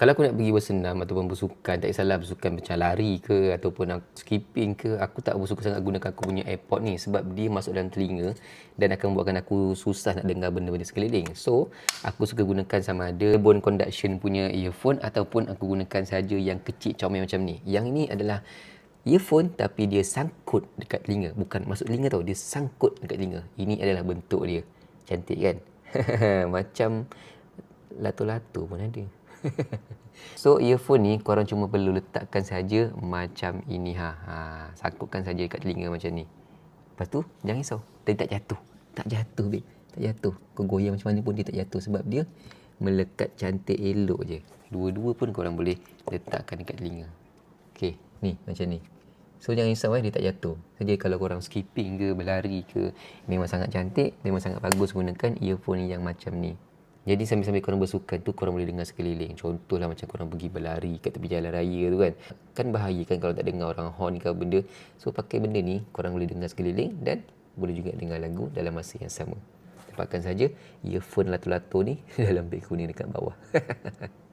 Kalau aku nak pergi bersenam ataupun bersukan, tak kisahlah bersukan macam lari ke ataupun skipping ke, aku tak bersuka sangat gunakan aku punya AirPod ni sebab dia masuk dalam telinga dan akan membuatkan aku susah nak dengar benda-benda sekeliling. So, aku suka gunakan sama ada bone conduction punya earphone ataupun aku gunakan saja yang kecil comel macam ni. Yang ini adalah earphone tapi dia sangkut dekat telinga. Bukan masuk telinga tau, dia sangkut dekat telinga. Ini adalah bentuk dia. Cantik kan? macam lato-lato pun ada. So earphone ni korang cuma perlu letakkan saja macam ini ha. ha sangkutkan saja dekat telinga macam ni. Lepas tu jangan risau, dia tak jatuh. Tak jatuh babe. Tak jatuh. Kau goyang macam mana pun dia tak jatuh sebab dia melekat cantik elok je. Dua-dua pun korang boleh letakkan dekat telinga. Okey, ni macam ni. So jangan risau eh dia tak jatuh. Jadi kalau korang skipping ke berlari ke memang sangat cantik, memang sangat bagus gunakan earphone yang macam ni. Jadi sambil-sambil korang bersukan tu korang boleh dengar sekeliling. Contohlah macam korang pergi berlari kat tepi jalan raya tu kan. Kan bahaya kan kalau tak dengar orang horn ke benda. So pakai benda ni korang boleh dengar sekeliling dan boleh juga dengar lagu dalam masa yang sama. Tempatkan saja earphone lato-lato ni dalam beg kuning dekat bawah.